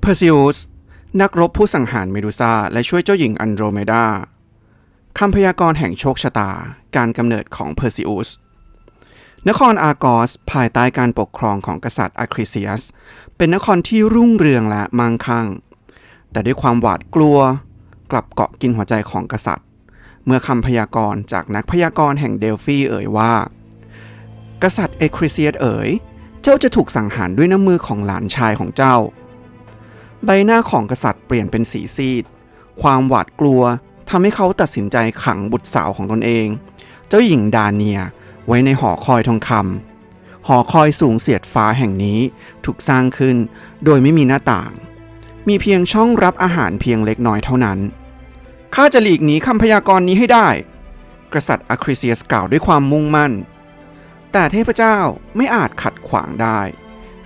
เพอร์ซิอุสนักรบผู้สังหารเมดูซาและช่วยเจ้าหญิงอันโดรเมดาคำพยากรณ์แห่งโชคชะตา การกำเนิดของเพอร์ซิอุสนครอาร์กอสภายใต้การปกครองของกษัตริย์อะคริเซียส เป็นนครที่รุ่งเรืองและมั่งคั่ง แต่ด้วยความหวาดกลัว กลับเกาะกินหัวใจของกษัตริย์ เมื่อคำพยากรณ์จากนักพยากรณ์แห่งเดลฟีเอ่ยว่า กษัตริย์เอคริเซียสเอ๋ย เจ้าจะถูกสังหารด้วยน้ำมือของหลานชายของเจ้า ใบหน้าของกษัตริย์เปลี่ยนเป็นสีซีด ความหวาดกลัวทำให้เขาตัดสินใจขังบุตรสาวของตนเอง เจ้าหญิงดาเนียไว้ในหอคอยทองคำหอคอยสูงเสียดฟ้าแห่งนี้ถูกสร้างขึ้นโดยไม่มีหน้าต่าง มีเพียงช่องรับอาหารเพียงเล็กน้อยเท่านั้น ข้าจะหลีกหนีคำพยากรณ์นี้ให้ได้ กษัตริย์อะคริเซียสกล่าวด้วยความมุ่งมั่น แต่เทพเจ้าไม่อาจขัดขวางได้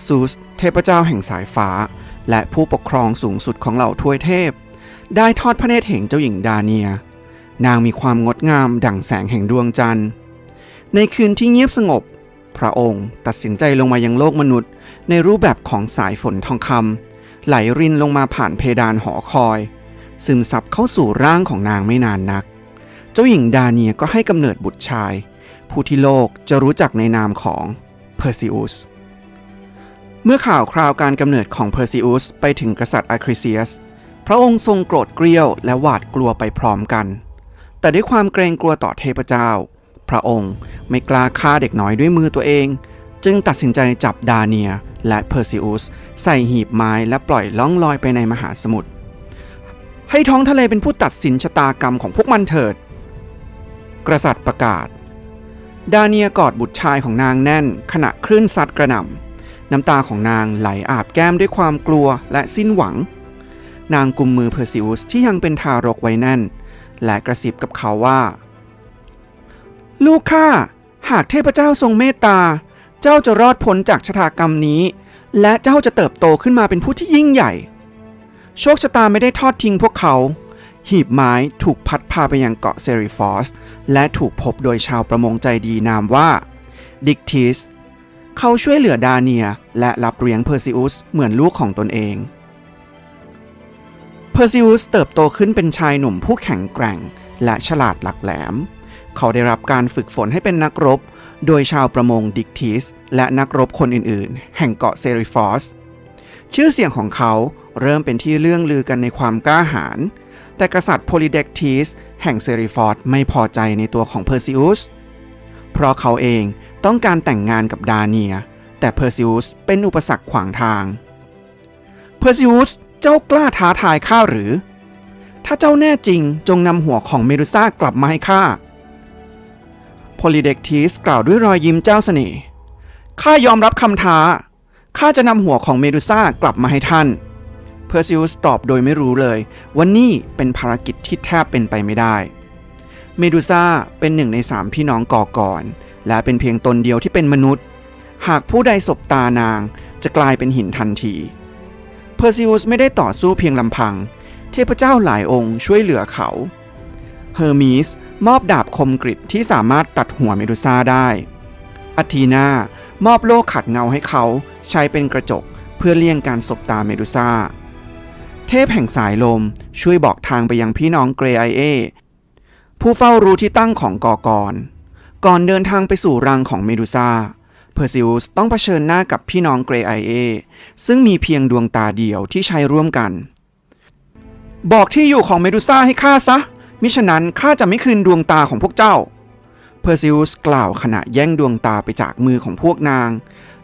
ซูสเทพเจ้าแห่งสายฟ้า และผู้ปกครองสูงสุดของเหล่าทวยเทพ ได้ทอดพระเนตรเห็นเจ้าหญิงดาเนีย นางมีความงดงามดั่งแสงแห่งดวงจันทร์ ในคืนที่เงียบสงบ พระองค์ตัดสินใจลงมายังโลกมนุษย์ ในรูปแบบของสายฝนทองคำไหลรินลงมาผ่านเพดานหอคอย ซึมซับเข้าสู่ร่างของนางไม่นานนัก เจ้าหญิงดาเนียก็ให้กำเนิดบุตรชาย ผู้ที่โลกจะรู้จักในนามของเพอร์ซิอุส เมื่อข่าวคราวการกำเนิดของเพอร์ซิอุสไปถึงกษัตริย์อะคริเซียส พระองค์ทรงโกรธเกรี้ยวและหวาดกลัวไปพร้อมกัน แต่ด้วยความเกรงกลัวต่อเทพเจ้า พระองค์ไม่กล้าฆ่าเด็กน้อยด้วยมือตัวเอง จึงตัดสินใจจับดาเนียและเพอร์ซิอุสใส่หีบไม้และปล่อยล่องลอยไปในมหาสมุทร ให้ท้องทะเลเป็นผู้ตัดสินชะตากรรมของพวกมันเถิด กษัตริย์ประกาศ ดาเนียกอดบุตรชายของนางแน่น ขณะคลื่นซัดกระหน่ำ น้ำตาของนางไหลอาบแก้มด้วยความกลัวและสิ้นหวัง นางกุมมือเพอร์ซิอุสที่ยังเป็นทารกไว้แน่น และกระซิบกับเขาว่า ลูกข้าหากเทพเจ้าทรงเมตตา เจ้าจะรอดพ้นจากชะตากรรมนี้ และเจ้าจะเติบโตขึ้นมาเป็นผู้ที่ยิ่งใหญ่ โชคชะตาไม่ได้ทอดทิ้งพวกเขา หีบไม้ถูกพัดพาไปยังเกาะเซริฟอส และถูกพบโดยชาวประมงใจดีนามว่าดิกทิส เขาช่วยเหลือดาเนียและรับเลี้ยงเพอร์ซิอุสเหมือนลูกของตนเอง เพอร์ซิอุสเติบโตขึ้นเป็นชายหนุ่มผู้แข็งแกร่งและฉลาดหลักแหลม เขาได้รับการฝึกฝนให้เป็นนักรบ โดยชาวประมงดิกทิสและนักรบคนอื่นๆ แห่งเกาะเซริฟอส ชื่อเสียงของเขาเริ่มเป็นที่เรื่องลือกันในความกล้าหาญ แต่กษัตริย์โพลิเด็กทิสแห่งเซริฟอสไม่พอใจในตัวของเพอร์ซิอุส เพราะเขาเอง ต้องการแต่งงานกับดาเนีย แต่เพอร์ซิอุสเป็นอุปสรรคขวางทาง เพอร์ซิอุสเจ้ากล้าท้าทายข้าหรือ ถ้าเจ้าแน่จริงจงนำหัวของเมดูซ่ากลับมาให้ข้าโพลิเด็กทิสกล่าวด้วยรอยยิ้มเจ้าเสน่ห์ข้ายอมรับคำท้า ข้าจะนำหัวของเมดูซ่ากลับมาให้ท่าน เพอร์ซิอุสตอบโดยไม่รู้เลยว่านี่เป็นภารกิจที่แทบเป็นไปไม่ได้ เมดูซ่าเป็นหนึ่งในสามพี่น้องก่อก่อน และเป็นเพียงตนเดียวที่เป็นมนุษย์ หากผู้ใดสบตานางจะกลายเป็นหินทันทีเพอร์ซิอุสไม่ได้ต่อสู้เพียงลำพัง เทพเจ้าหลายองค์ช่วยเหลือเขา เฮอร์มีสมอบดาบคมกริดที่สามารถตัดหัวเมดูซ่าได้อาทีนามอบโล่ขัดเงาให้เขาใช้เป็นกระจกเพื่อเลี่ยงการสบตาเมดูซ่า เทพแห่งสายลมช่วยบอกทางไปยังพี่น้องเกรไอเอผู้เฝ้ารู้ที่ตั้งของกอกร ก่อนเดินทางไปสู่รังของเมดูซาเพอร์ซิอุสต้องเผชิญหน้ากับพี่น้องเกรไอเอซึ่งมีเพียงดวงตาเดียวที่ใช้ร่วมกัน บอกที่อยู่ของเมดูซาให้ข้าซะ มิฉะนั้นข้าจะไม่คืนดวงตาของพวกเจ้า เพอร์ซิอุสกล่าวขณะแย่งดวงตาไปจากมือของพวกนาง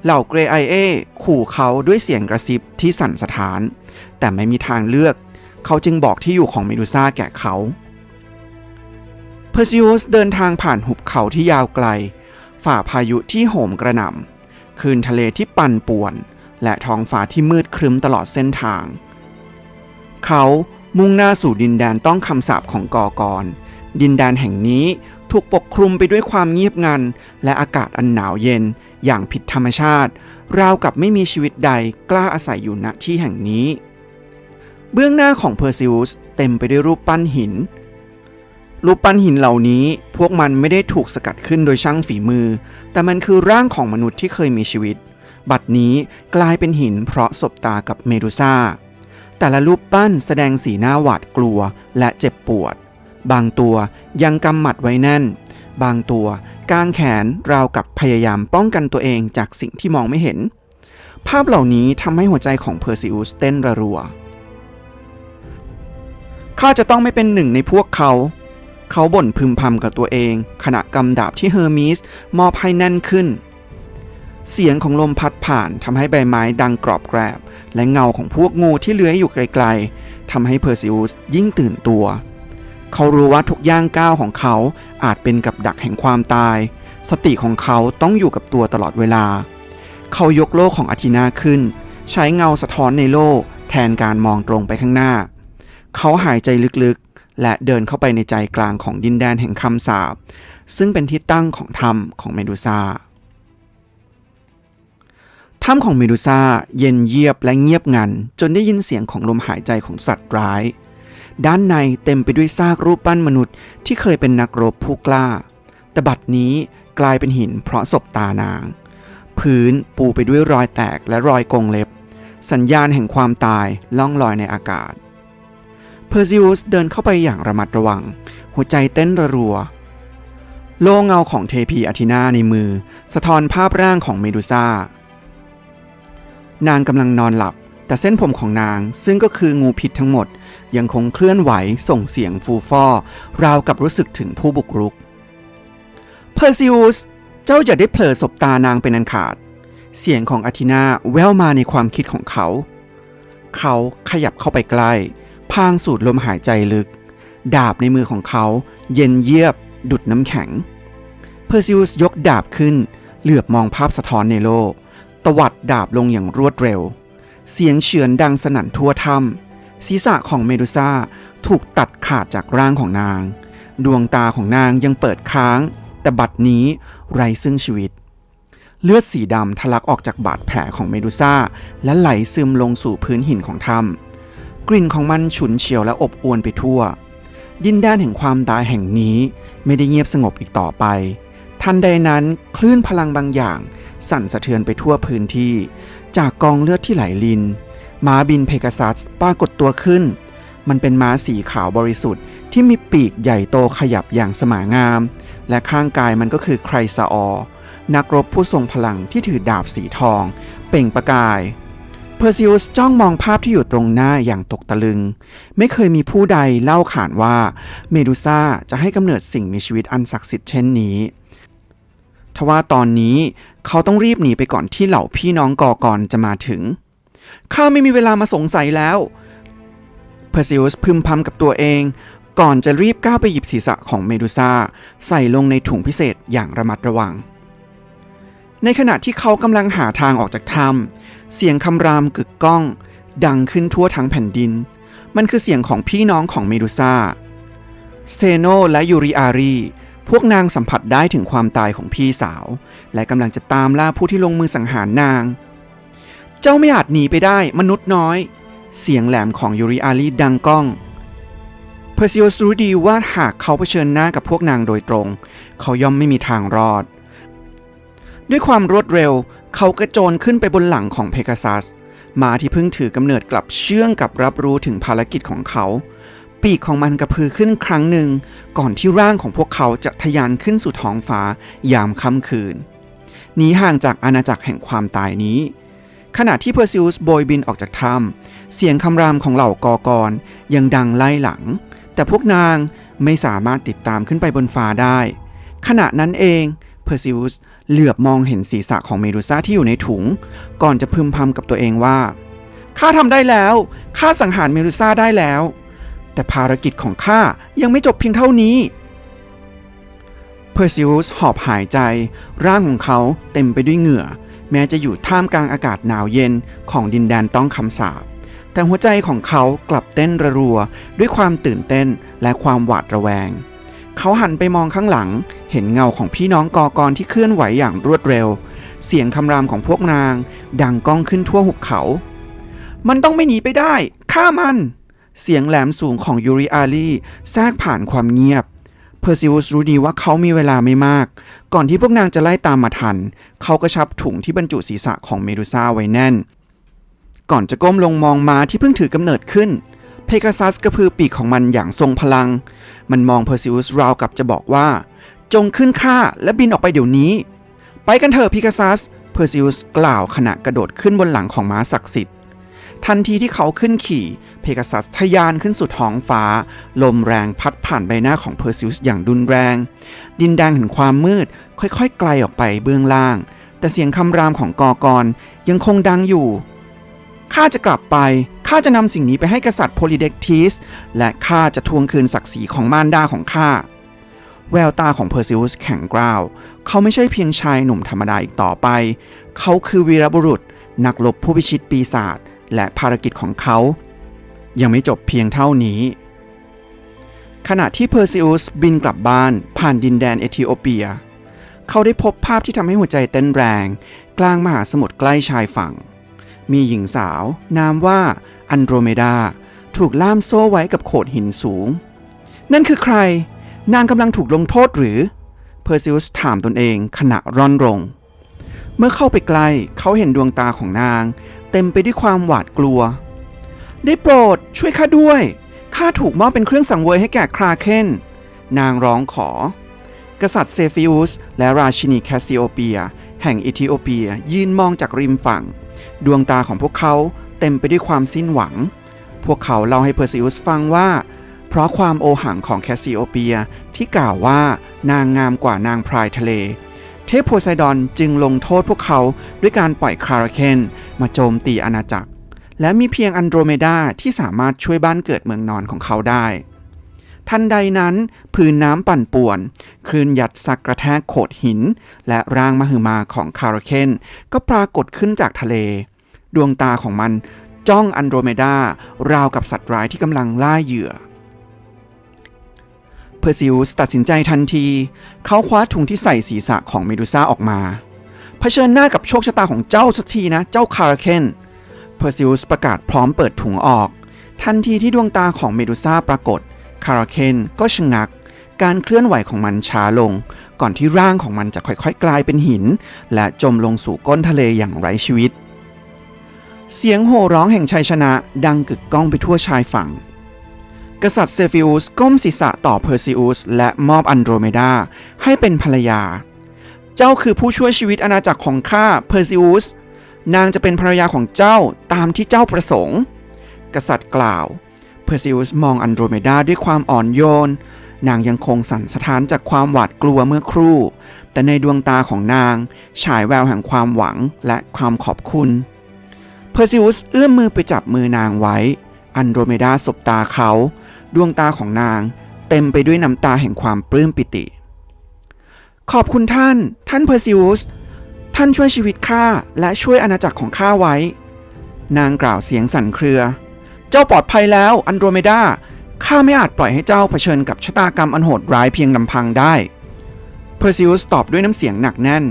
เหล่าเกรไอเอขู่เขาด้วยเสียงกระซิบที่สั่นสะท้าน แต่ไม่มีทางเลือก เขาจึงบอกที่อยู่ของเมดูซ่าแก่เขา เพอร์ซิอุสเดินทางผ่านหุบเขาที่ยาวไกล ฝ่าพายุที่โหมกระหน่ำคืนทะเลที่ปั่นป่วน และท้องฟ้าที่มืดครึ้มตลอดเส้นทาง เขามุ่งหน้าสู่ดินแดนต้องคำสาปของกอกร ดินแดนแห่งนี้ถูกปกคลุมไปด้วยความเงียบงัน และอากาศอันหนาวเย็นอย่างผิดธรรมชาติ ราวกับไม่มีชีวิตใดกล้าอาศัยอยู่ณที่แห่งนี้ เบื้องหน้าของเพอร์ซิอุสเต็มไปด้วยรูปปั้นหิน รูปปั้นหินเหล่านี้พวกมันไม่ได้ถูกสกัดขึ้นโดยช่างฝีมือ แต่มันคือร่างของมนุษย์ที่เคยมีชีวิต บัดนี้กลายเป็นหินเพราะสบตากับเมดูซ่า แต่ละรูปปั้นแสดงสีหน้าหวาดกลัวและเจ็บปวด บางตัวยังกำหมัดไว้แน่น บางตัวกางแขนราวกับพยายามป้องกันตัวเองจากสิ่งที่มองไม่เห็น ภาพเหล่านี้ทำให้หัวใจของเพอร์ซิอุสเต้นระรัวข้าจะต้องไม่เป็นหนึ่งในพวกเขา เขาบ่นพึมพำกับตัวเอง ขณะกำดาบที่เฮอร์มิสมอบให้แน่นขึ้น เสียงของลมพัดผ่านทำให้ใบไม้ดังกรอบแกรบ และเงาของพวกงูที่เลื้อยอยู่ไกลๆทำให้เพอร์ซิอุสยิ่งตื่นตัว เขารู้ว่าทุกย่างก้าวของเขาอาจเป็นกับดักแห่งความตาย สติของเขาต้องอยู่กับตัวตลอดเวลา เขายกโล่ของอาทินาขึ้น ใช้เงาสะท้อนในโล่แทนการมองตรงไปข้างหน้า เขาหายใจลึกๆ และเดินเข้าไปในใจกลางของดินแดนแห่งคำสาปซึ่งเป็นที่ตั้งของถ้ำของเมดูซาถ้ำของเมดูซาเย็นเยียบและเงียบงัน จนได้ยินเสียงของลมหายใจของสัตว์ร้าย ด้านในเต็มไปด้วยซากรูปปั้นมนุษย์ที่เคยเป็นนักรบผู้กล้า แต่บัดนี้กลายเป็นหินเพราะศพตานาง พื้นปูไปด้วยรอยแตกและรอยกงเล็บ สัญญาณแห่งความตายล่องลอยในอากาศ เพอร์ซิอุสเดินเข้าไปอย่างระมัดระวัง หัวใจเต้นระรัว โล่เงาของเทพีอาทินาในมือ สะท้อนภาพร่างของเมดูซ่านางกำลังนอนหลับ แต่เส้นผมของนางซึ่งก็คืองูพิษทั้งหมด ยังคงเคลื่อนไหวส่งเสียงฟูฟ่อ ราวกับรู้สึกถึงผู้บุกรุก เพอร์ซิอุส เจ้าอย่าได้เผลอสบตานางเป็นอันขาด เสียงของอาทินาแววมาในความคิดของเขา เขาขยับเข้าไปใกล้ พางสูดลมหายใจลึก ดาบในมือของเขาเย็นเยียบ ดุดน้ำแข็ง เพอร์ซิอุสยกดาบขึ้น เหลือบมองภาพสะท้อนในโลก ตวัดดาบลงอย่างรวดเร็ว เสียงเฉือนดังสนั่นทั่วถ้ำศีรษะของเมดูซ่าถูกตัดขาดจากร่างของนาง ดวงตาของนางยังเปิดค้าง แต่บัดนี้ไร้ซึ่งชีวิต เลือดสีดำทะลักออกจากบาดแผลของเมดูซ่า และไหลซึมลงสู่พื้นหินของถ้ำ กลิ่นของมันฉุนเฉียวและอบอวนไปทั่ว ดินแดนแห่งความตายแห่งนี้ไม่ได้เงียบสงบอีกต่อไป ทันใดนั้นคลื่นพลังบางอย่าง สั่นสะเทือนไปทั่วพื้นที่ จากกองเลือดที่ไหลลินม้าบินเพกาซัสปรากฏตัวขึ้น มันเป็นม้าสีขาวบริสุทธิ์ที่มีปีกใหญ่โตขยับอย่างสง่างาม และข้างกายมันก็คือไครซาออนักรบผู้ทรงพลังที่ถือดาบสีทอง เป่งประกาย เพอร์ซิอุสจ้องมองภาพที่อยู่ตรงหน้าอย่างตกตะลึง ไม่เคยมีผู้ใดเล่าขานว่าเมดูซ่าจะให้กำเนิดสิ่งมีชีวิตอันศักดิ์สิทธิ์เช่นนี้ทว่าตอนนี้เขาต้องรีบหนีไปก่อนที่เหล่าพี่น้องกอกรจะมาถึง ข้าไม่มีเวลามาสงสัยแล้ว เพอร์ซิอุสพึมพำกับตัวเอง ก่อนจะรีบก้าวไปหยิบศีรษะของเมดูซ่าใส่ลงในถุงพิเศษอย่างระมัดระวัง ในขณะที่เขากำลังหาทางออกจากถ้ำ เสียงคำรามกึกก้อง ดังขึ้นทั่วทั้งแผ่นดิน มันคือเสียงของพี่น้องของเมดูซ่า สเตโนและยูริอารี พวกนางสัมผัสได้ถึงความตายของพี่สาว และกำลังจะตามล่าผู้ที่ลงมือสังหารนาง เจ้าไม่อาจหนีไปได้มนุษย์น้อย เสียงแหลมของยูริอารีดังก้องเพอร์ซิโอสรู้ดีว่าหากเขาเผชิญหน้ากับพวกนางโดยตรง เขาย่อมไม่มีทางรอด ด้วยความรวดเร็ว เขากระโจนขึ้นไปบนหลังของเพกาซัสมาที่เพิ่งถือกำเนิดกลับเชื่องกับรับรู้ถึงภารกิจของเขา ปีกของมันกระพือขึ้นครั้งหนึ่ง ก่อนที่ร่างของพวกเขาจะทะยานขึ้นสู่ท้องฟ้ายามค่ำคืนหนีห่างจากอาณาจักรแห่งความตายนี้ ขณะที่เพอร์ซิอุสโบยบินออกจากถ้ำเสียงคำรามของเหล่ากอกรยังดังไล่หลัง แต่พวกนางไม่สามารถติดตามขึ้นไปบนฟ้าได้ ขณะนั้นเองเพอร์ซิอุส เหลือบมองเห็นศีรษะของเมดูซ่าที่อยู่ในถุง ก่อนจะพึมพำกับตัวเองว่าข้าทำได้แล้วข้าสังหารเมดูซ่าได้แล้ว แต่ภารกิจของข้ายังไม่จบเพียงเท่านี้เพอร์ซิอุสหอบหายใจ ร่างของเขาเต็มไปด้วยเหงื่อ แม้จะอยู่ท่ามกลางอากาศหนาวเย็นของดินแดนต้องคำสาปแต่หัวใจของเขากลับเต้นระรัวด้วยความตื่นเต้นและความหวาดระแวง เขาหันไปมองข้างหลัง เห็นเงาของพี่น้องกอกรที่เคลื่อนไหวอย่างรวดเร็ว เสียงคำรามของพวกนาง ดังก้องขึ้นทั่วหุบเขา มันต้องไม่หนีไปได้ฆ่ามัน เสียงแหลมสูงของยูริอารีแทรกผ่านความเงียบเพอร์ซิอุสรู้ดีว่าเขามีเวลาไม่มาก ก่อนที่พวกนางจะไล่ตามมาทัน เขากระชับถุงที่บรรจุศีรษะของเมดูซ่าไว้แน่น ก่อนจะก้มลงมองมาที่เพิ่งถือกำเนิดขึ้น เพกาซัสกระพือปีกของมันอย่างทรงพลัง มันมองเพอร์ซิอุสราวกับจะบอกว่า จงขึ้นข้าและบินออกไปเดี๋ยวนี้ ไปกันเถอะพิกาซัส เพอร์ซิอุสกล่าวขณะกระโดดขึ้นบนหลังของม้าศักดิ์สิทธิ์ ทันทีที่เขาขึ้นขี่ เพกาซัสทะยานขึ้นสู่ท้องฟ้า ลมแรงพัดผ่านใบหน้าของเพอร์ซิอุสอย่างรุนแรง ดินแดงแห่งความมืด ค่อยๆ ไกลออกไปเบื้องล่าง แต่เสียงคำรามของกอกรยังคงดังอยู่ ข้าจะกลับไป ข้าจะนำสิ่งนี้ไปให้กษัตริย์โพลิเดกทิส และข้าจะทวงคืนศักดิ์ศรีของมารดาของข้า แววตาของเพอร์ซิอุสแข็งกร้าว เขาไม่ใช่เพียงชายหนุ่มธรรมดาอีกต่อไป เขาคือวีรบุรุษ นักรบผู้พิชิตปีศาจ และภารกิจของเขา ยังไม่จบเพียงเท่านี้ ขณะที่เพอร์ซิอุสบินกลับบ้านผ่านดินแดนเอธิโอเปีย เขาได้พบภาพที่ทำให้หัวใจเต้นแรง กลางมหาสมุทรใกล้ชายฝั่ง มีหญิงสาว นามว่าอันโดรเมดา ถูกล่ามโซ่ไว้กับโขดหินสูง นั่นคือใคร นางกำลังถูกลงโทษหรือ เพอร์ซิอุสถามตนเองขณะร่อนรง เมื่อเข้าไปใกล้เขาเห็นดวงตาของนาง เต็มไปด้วยความหวาดกลัว ได้โปรดช่วยข้าด้วยข้าถูกมอบเป็นเครื่องสังเวยให้แก่คราเคนนางร้องขอ กษัตริย์เซฟิอุสและราชินีแคสซิโอเปีย แห่งเอธิโอเปียยืนมองจากริมฝั่ง ดวงตาของพวกเขาเต็มไปด้วยความสิ้นหวัง พวกเขาเล่าให้เพอร์ซิอุสฟังว่า เพราะความโอหังของแคสซิโอเปียที่กล่าวว่านางงามกว่านางพรายทะเล เทพโพไซดอนจึงลงโทษพวกเขาด้วยการปล่อยคาราเคนมาโจมตีอาณาจักร และมีเพียงอันโดรเมดาที่สามารถช่วยบ้านเกิดเมืองนอนของเขาได้ ทันใดนั้นพื้นน้ำปั่นป่วน คลื่นยัดซักกระแทกโขดหิน และร่างมหึมาของคาราเคนก็ปรากฏขึ้นจากทะเล ดวงตาของมันจ้องอันโดรเมดาราวกับสัตว์ร้ายที่กำลังล่าเหยื่อเพอร์ซิอุสตัดสินใจทันที เขาคว้าถุงที่ใส่ศีรษะของเมดูซ่าออกมา เผชิญหน้ากับโชคชะตาของเจ้าสักทีนะ เจ้าคาราเคนเพอร์ซิอุสประกาศพร้อมเปิดถุงออก ทันทีที่ดวงตาของเมดูซ่าปรากฏ คาราเคนก็ชะงัก การเคลื่อนไหวของมันช้าลง ก่อนที่ร่างของมันจะค่อยๆ กลายเป็นหิน และจมลงสู่ก้นทะเลอย่างไร้ชีวิต เสียงโห่ร้องแห่งชัยชนะดังกึกก้องไปทั่วชายฝั่ง กษัตริย์เซฟิอุสก้มศีรษะต่อเพอร์ซิอุสและมอบอันโดรเมดาให้เป็นภรรยา เจ้าคือผู้ช่วยชีวิตอาณาจักรของข้าเพอร์ซิอุสนางจะเป็นภรรยาของเจ้าตามที่เจ้าประสงค์ กษัตริย์กล่าว เพอร์ซิอุสมองอันโดรเมดาด้วยความอ่อนโยน นางยังคงสั่นสะท้านจากความหวาดกลัวเมื่อครู่ แต่ในดวงตาของนาง ฉายแววแห่งความหวังและความขอบคุณ เพอร์ซิอุสเอื้อมมือไปจับมือนางไว้ อันโดรเมดาสบตาเขา ดวงตาของนาง เต็มไปด้วยน้ำตาแห่งความปลื้มปิติ ขอบคุณท่าน ท่านเพอร์ซิอุส ท่านช่วยชีวิตข้าและช่วยอาณาจักรของข้าไว้ นางกล่าวเสียงสั่นเครือ เจ้าปลอดภัยแล้วอันโดรเมดาข้าไม่อาจปล่อยให้เจ้าเผชิญกับชะตากรรมอันโหดร้ายเพียงลำพังได้เพอร์ซิอุสตอบด้วยน้ำเสียงหนักแน่น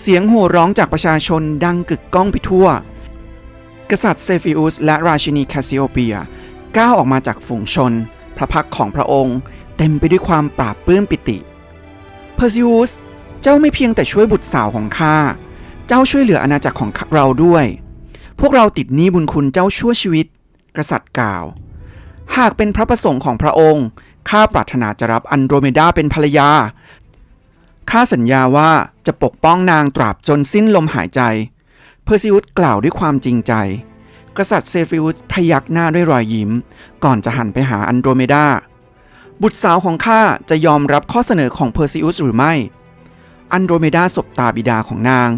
เสียงโห่ร้องจากประชาชนดังกึกก้องไปทั่ว กษัตริย์เซฟิอุสและราชินีแคสซิโอเปียก้าวออกมาจากฝูงชน พระพักของพระองค์ เต็มไปด้วยความปราบปลื้มปิติ เพอร์ซิอุส เจ้าไม่เพียงแต่ช่วยบุตรสาวของข้า เจ้าช่วยเหลืออาณาจักรของเราด้วย พวกเราติดหนี้บุญคุณเจ้าชั่วชีวิต กษัตริย์กล่าว หากเป็นพระประสงค์ของพระองค์ข้าปรารถนาจะรับอันโดรเมดาเป็นภรรยาข้าสัญญาว่าจะปกป้องนางตราบจนสิ้นลมหายใจ เพอร์ซิอุสกล่าวด้วยความจริงใจ กษัตริย์เซฟิอุสพยักหน้าด้วยรอยยิ้ม ก่อนจะหันไปหาอันโดรเมดา บุตรสาวของข้าจะยอมรับข้อเสนอของเพอร์ซิอุสหรือไม่ อันโดรเมดาสบตาบิดาของนาง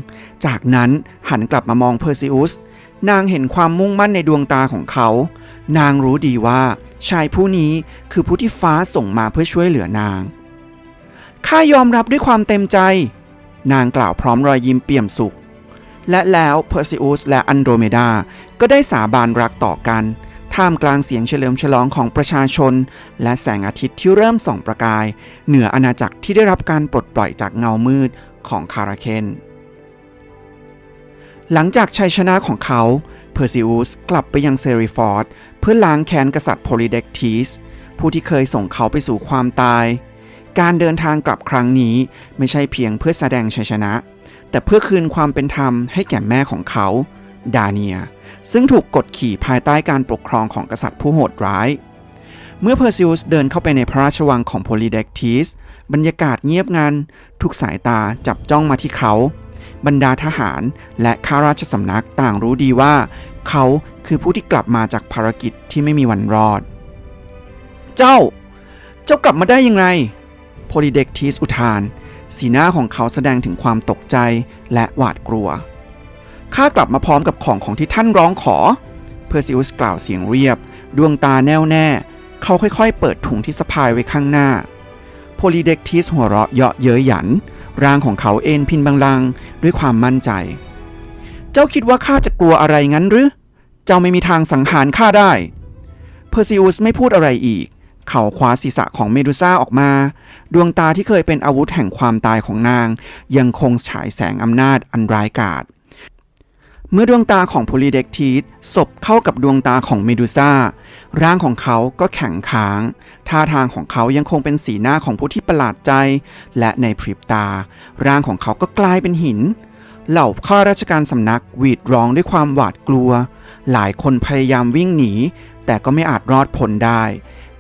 จากนั้นหันกลับมามองเพอร์ซิอุส นางเห็นความมุ่งมั่นในดวงตาของเขา นางรู้ดีว่า ชายผู้นี้คือผู้ที่ฟ้าส่งมาเพื่อช่วยเหลือนาง ข้ายอมรับด้วยความเต็มใจ นางกล่าวพร้อมรอยยิ้มเปี่ยมสุข และแล้วเพอร์ซิอุสและอันโดรเมดา ก็ได้สาบานรักต่อกัน ท่ามกลางเสียงเฉลิมฉลองของประชาชน และแสงอาทิตย์ที่เริ่มส่องประกาย เหนืออาณาจักรที่ได้รับการปลดปล่อยจากเงามืดของคาราเคน หลังจากชัยชนะของเขา เพอร์ซิอุสกลับไปยังเซริฟอร์ดเพื่อล้างแค้นกษัตริย์โพลิเด็กทีสผู้ที่เคยส่งเขาไปสู่ความตาย การเดินทางกลับครั้งนี้ไม่ใช่เพียงเพื่อแสดงชัยชนะ แต่เพื่อคืนความเป็นธรรมให้แก่แม่ของเขา ดาเนีย ซึ่งถูกกดขี่ภายใต้การปกครองของกษัตริย์ผู้โหดร้าย เมื่อเพอร์ซิอุสเดินเข้าไปในพระราชวังของโพลีเด็กทีสบรรยากาศเงียบงันทุกสายตาจับจ้องมาที่เขา บรรดาทหารและข้าราชสำนักต่างรู้ดีว่า เขาคือผู้ที่กลับมาจากภารกิจที่ไม่มีวันรอด เจ้า เจ้ากลับมาได้ยังไงโพลีเด็กทีสอุทาน สีหน้าของเขาแสดงถึงความตกใจและหวาดกลัว ข้ากลับมาพร้อมกับของของที่ท่านร้องขอ เพอร์ซิอุสกล่าวเสียงเรียบ ดวงตาแน่วแน่ เขาค่อยๆ เปิดถุงที่สะพายไว้ข้างหน้า โพลีเด็กทิสหัวเราะเยาะเย้ยหยัน ร่างของเขาเอ็นพินบางลังด้วยความมั่นใจ เจ้าคิดว่าข้าจะกลัวอะไรงั้นหรือ เจ้าไม่มีทางสังหารข้าได้ เพอร์ซิอุสไม่พูดอะไรอีก เขาคว้าศีรษะของเมดูซ่าออกมา ดวงตาที่เคยเป็นอาวุธแห่งความตายของนาง ยังคงฉายแสงอำนาจอันร้ายกาจ เมื่อดวงตาของโพลีเด็กทีสสบเข้ากับดวงตาของเมดูซ่า ร่างของเขาก็แข็งค้าง ท่าทางของเขายังคงเป็นสีหน้าของผู้ที่ประหลาดใจ และในพริบตา ร่างของเขาก็กลายเป็นหิน เหล่าข้าราชการสำนักหวีดร้องด้วยความหวาดกลัว หลายคนพยายามวิ่งหนี แต่ก็ไม่อาจรอดพ้นได้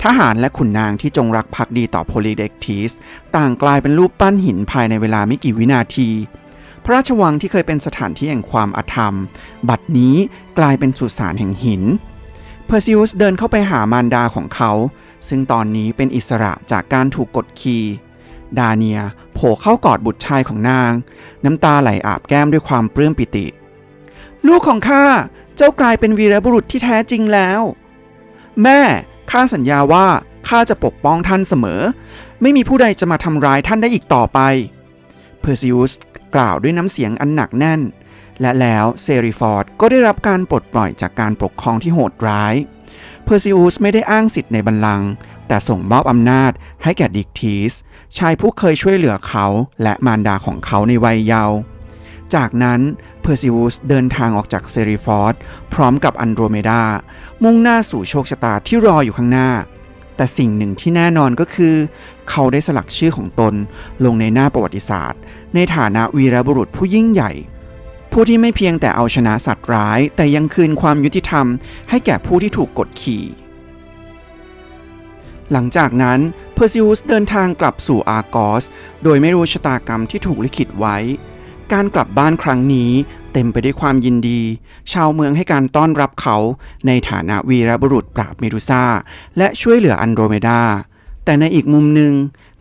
ทหารและขุนนางที่จงรักภักดีต่อโพลีเด็กทีสต่างกลายเป็นรูปปั้นหินภายในเวลาไม่กี่วินาที พระราชวังที่เคยเป็นสถานที่แห่งความอาธรรม บัดนี้กลายเป็นสุสานแห่งหิน เพอร์ซิอุสเดินเข้าไปหามารดาของเขา ซึ่งตอนนี้เป็นอิสระจากการถูกกดขี่ดาเนียโผล่เข้ากอดบุตรชายของนาง น้ำตาไหลอาบแก้มด้วยความปลื้มปิติ ลูกของข้าเจ้ากลายเป็นวีรบุรุษที่แท้จริงแล้ว แม่ข้าสัญญาว่าข้าจะปกป้องท่านเสมอ ไม่มีผู้ใดจะมาทำร้ายท่านได้อีกต่อไป เพอร์ซิอุส กล่าวด้วยน้ำเสียงอันหนักแน่น และแล้วเซริฟอร์ดก็ได้รับการปลดปล่อยจากการปกครองที่โหดร้าย เพอร์ซิอุสไม่ได้อ้างสิทธิ์ในบัลลังก์แต่ส่งมอบอำนาจให้แก่ดิกทีส ชายผู้เคยช่วยเหลือเขาและมารดาของเขาในวัยเยาว์จากนั้นเพอร์ซิอุสเดินทางออกจากเซริฟอร์ดพร้อมกับอันโดรเมดามุ่งหน้าสู่โชคชะตาที่รออยู่ข้างหน้า แต่สิ่งหนึ่งที่แน่นอนก็คือ เขาได้สลักชื่อของตนลงในหน้าประวัติศาสตร์ ในฐานะวีรบุรุษผู้ยิ่งใหญ่ ผู้ที่ไม่เพียงแต่เอาชนะสัตว์ร้าย แต่ยังคืนความยุติธรรม ให้แก่ผู้ที่ถูกกดขี่ หลังจากนั้นเพอร์ซิอุสเดินทางกลับสู่อาร์กอส โดยไม่รู้ชะตากรรมที่ถูกลิขิตไว้ การกลับบ้านครั้งนี้ เต็มไปด้วยความยินดี ชาวเมืองให้การต้อนรับเขาในฐานะวีรบุรุษปราบเมดูซ่า และช่วยเหลืออันโดรเมดา แต่ในอีกมุมหนึ่ง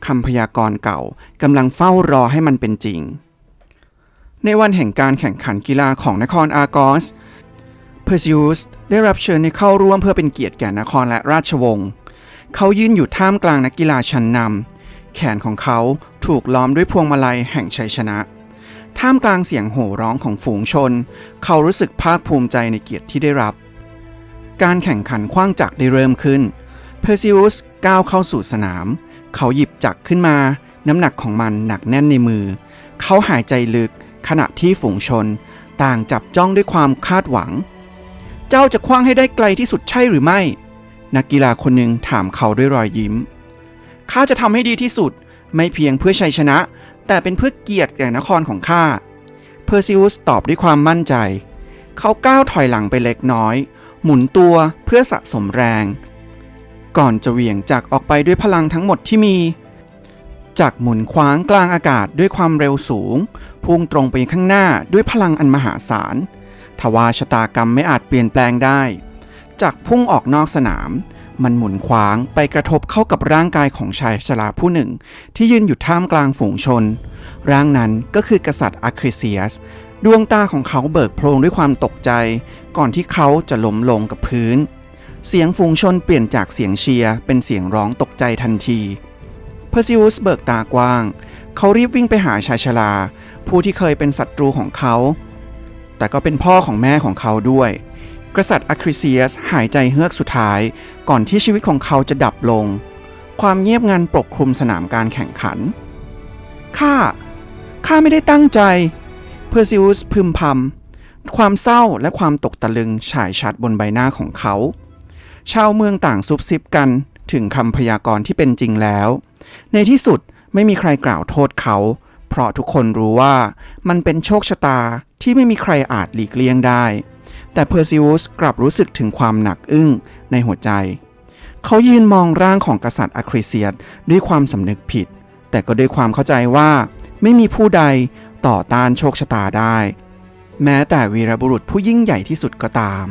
คำพยากรณ์เก่ากำลังเฝ้ารอให้มันเป็นจริง ในวันแห่งการแข่งขันกีฬาของนครอาร์กอส เพอร์ซิอุสได้รับเชิญให้เข้าร่วมเพื่อเป็นเกียรติแก่นครและราชวงศ์ เขายืนอยู่ท่ามกลางนักกีฬาชั้นนำแขนของเขาถูกล้อมด้วยพวงมาลัยแห่งชัยชนะ ท่ามกลางเสียงโห่ร้องของฝูงชน เขารู้สึกภาคภูมิใจในเกียรติที่ได้รับ การแข่งขันขว้างจักรได้เริ่มขึ้น เพอร์ซิอุสก้าวเข้าสู่สนาม เขาหยิบจักรขึ้นมา น้ำหนักของมันหนักแน่นในมือ เขาหายใจลึกขณะที่ฝูงชน ต่างจับจ้องด้วยความคาดหวัง เจ้าจะคว้างให้ได้ไกลที่สุดใช่หรือไม่ นักกีฬาคนหนึ่งถามเขาด้วยรอยยิ้มข้าจะทำให้ดีที่สุดไม่เพียงเพื่อชัยชนะ แต่เป็นเพื่อเกียรติแก่นครของข้า เพอร์ซิอุสตอบด้วยความมั่นใจ เขาก้าวถอยหลังไปเล็กน้อย หมุนตัวเพื่อสะสมแรง ก่อนจะเหวี่ยงจักออกไปด้วยพลังทั้งหมดที่มีจักหมุนคว้างกลางอากาศด้วยความเร็วสูง พุ่งตรงไปข้างหน้าด้วยพลังอันมหาศาล ทว่าชะตากรรมไม่อาจเปลี่ยนแปลงได้จักพุ่งออกนอกสนาม มันหมุนคว้างไปกระทบเข้ากับร่างกายของชายชราผู้หนึ่ง ที่ยืนอยู่ท่ามกลางฝูงชน ร่างนั้นก็คือกษัตริย์อาคริเซียส ดวงตาของเขาเบิกโพลงด้วยความตกใจ ก่อนที่เขาจะล้มลงกับพื้น เสียงฝูงชนเปลี่ยนจากเสียงเชียร์เป็นเสียงร้องตกใจทันทีเพอร์ซิอุสเบิกตากว้าง เขารีบวิ่งไปหาชายชราผู้ที่เคยเป็นศัตรูของเขา แต่ก็เป็นพ่อของแม่ของเขาด้วย กษัตริย์อะคริเซียสหายใจเฮือกสุดท้าย ก่อนที่ชีวิตของเขาจะดับลง ความเงียบงันปกคลุมสนามการแข่งขัน ข้า ข้าไม่ได้ตั้งใจ เพอร์ซิอุสพึมพำ ความเศร้าและความตกตะลึงฉายชัดบนใบหน้าของเขา ชาวเมืองต่างซุบซิบกันถึงคำพยากรณ์ที่เป็นจริงแล้ว ในที่สุดไม่มีใครกล่าวโทษเขา เพราะทุกคนรู้ว่ามันเป็นโชคชะตาที่ไม่มีใครอาจหลีกเลี่ยงได้ แต่เพอร์ซิอุสกลับรู้สึกถึงความหนักอึ้งในหัวใจ เขายืนมองร่างของกษัตริย์อะคริเซียสด้วยความสำนึกผิด แต่ก็ด้วยความเข้าใจว่า ไม่มีผู้ใดต่อต้านโชคชะตาได้ แม้แต่วีรบุรุษผู้ยิ่งใหญ่ที่สุดก็ตาม